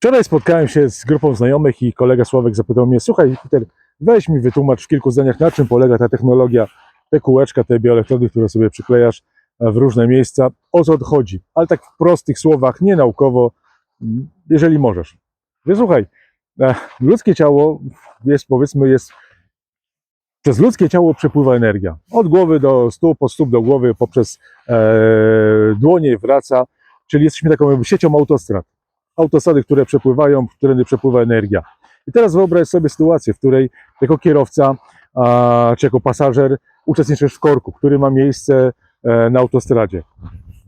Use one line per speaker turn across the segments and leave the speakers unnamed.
Wczoraj spotkałem się z grupą znajomych i kolega Sławek zapytał mnie, słuchaj Peter, weź mi wytłumacz w kilku zdaniach, na czym polega ta technologia, te kółeczka, te bioelektrody, które sobie przyklejasz w różne miejsca, o co odchodzi, ale tak w prostych słowach, nie naukowo, jeżeli możesz. Więc słuchaj, e, ludzkie ciało jest, powiedzmy, jest, przez ludzkie ciało przepływa energia. Od głowy do stóp, od stóp do głowy, poprzez e, dłonie wraca, czyli jesteśmy taką siecią autostrad autostrady, które przepływają, w którędy przepływa energia. I teraz wyobraź sobie sytuację, w której jako kierowca a, czy jako pasażer uczestniczysz w korku, który ma miejsce e, na autostradzie.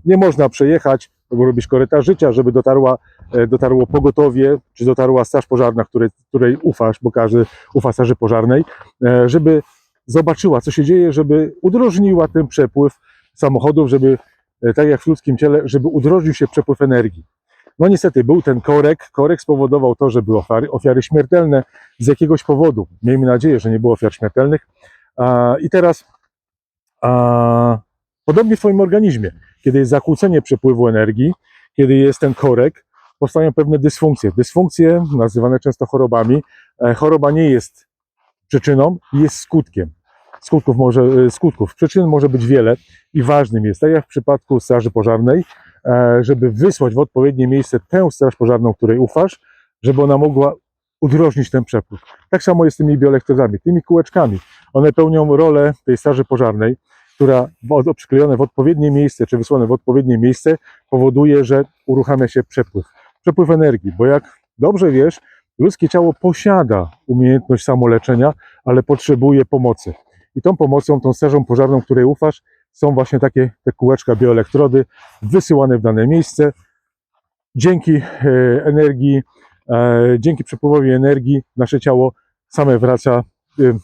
Nie można przejechać, bo robisz korytarz życia, żeby dotarła, e, dotarło pogotowie, czy dotarła straż pożarna, której, której ufasz, bo każdy ufa straży pożarnej, e, żeby zobaczyła, co się dzieje, żeby udrożniła ten przepływ samochodów, żeby, e, tak jak w ludzkim ciele, żeby udrożnił się przepływ energii. No niestety był ten korek. Korek spowodował to, że były ofiary, ofiary śmiertelne z jakiegoś powodu. Miejmy nadzieję, że nie było ofiar śmiertelnych. I teraz podobnie w Twoim organizmie, kiedy jest zakłócenie przepływu energii, kiedy jest ten korek, powstają pewne dysfunkcje. Dysfunkcje, nazywane często chorobami, e, choroba nie jest przyczyną, jest skutkiem. Skutków, może, e, skutków. Przyczyn może być wiele i ważnym jest, tak jak w przypadku straży pożarnej, żeby wysłać w odpowiednie miejsce tę straż pożarną, której ufasz, żeby ona mogła udrożnić ten przepływ. Tak samo jest z tymi bioelektrodami, tymi kółeczkami. One pełnią rolę tej straży pożarnej, która przyklejone w odpowiednie miejsce, czy wysłane w odpowiednie miejsce, powoduje, że uruchamia się przepływ. Przepływ energii, bo jak dobrze wiesz, ludzkie ciało posiada umiejętność samoleczenia, ale potrzebuje pomocy. I tą pomocą, tą strażą pożarną, której ufasz, są właśnie takie te kółeczka bioelektrody wysyłane w dane miejsce. Dzięki e, energii, e, dzięki przepływowi energii nasze ciało same wraca, e,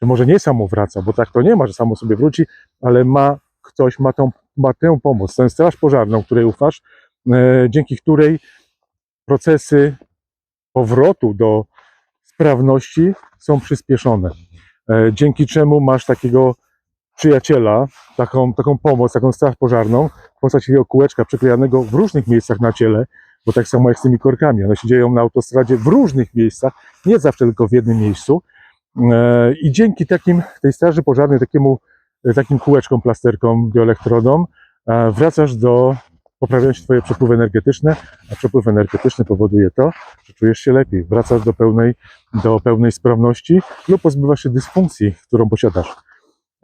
czy może nie samo wraca, bo tak to nie ma, że samo sobie wróci, ale ma ktoś, ma, tą, ma tę pomoc, tę straż pożarną, której ufasz, dzięki której procesy powrotu do sprawności są przyspieszone. Dzięki czemu masz takiego przyjaciela, taką, taką pomoc, taką straż pożarną w postaci takiego kółeczka przyklejanego w różnych miejscach na ciele, bo tak samo jak z tymi korkami, one się dzieją na autostradzie w różnych miejscach, nie zawsze tylko w jednym miejscu. E, I dzięki takim, tej straży pożarnej, takiemu, takim kółeczkom, plasterkom, bioelektrodom, e, wracasz do, poprawiają się twoje przepływy energetyczne, a przepływ energetyczny powoduje to, że czujesz się lepiej, wracasz do pełnej, do pełnej sprawności lub pozbywasz się dysfunkcji, którą posiadasz.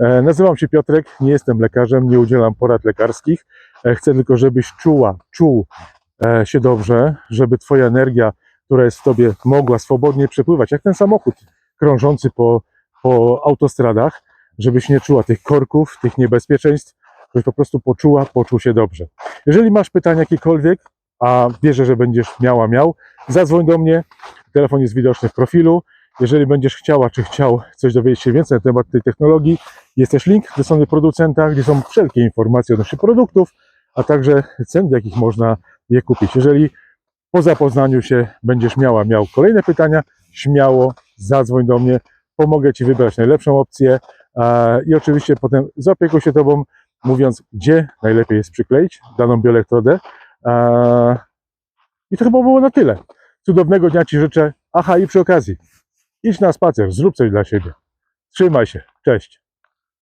E, Nazywam się Piotrek, nie jestem lekarzem, nie udzielam porad lekarskich. E, Chcę tylko, żebyś czuła, czuł e, się dobrze, żeby Twoja energia, która jest w Tobie, mogła swobodnie przepływać, jak ten samochód krążący po, po autostradach, żebyś nie czuła tych korków, tych niebezpieczeństw, żebyś po prostu poczuła, poczuł się dobrze. Jeżeli masz pytania jakiekolwiek, a wierzę, że będziesz miała, miał, zadzwoń do mnie, telefon jest widoczny w profilu. Jeżeli będziesz chciała, czy chciał coś dowiedzieć się więcej na temat tej technologii, jest też link do strony producenta, gdzie są wszelkie informacje odnośnie produktów, a także cen, w jakich można je kupić. Jeżeli po zapoznaniu się będziesz miała, miał kolejne pytania, śmiało zadzwoń do mnie, pomogę Ci wybrać najlepszą opcję i oczywiście potem zaopiekuję się Tobą, mówiąc, gdzie najlepiej jest przykleić daną bioelektrodę. I to chyba było na tyle. Cudownego dnia Ci życzę. Aha, i przy okazji, idź na spacer, zrób coś dla siebie. Trzymaj się, cześć.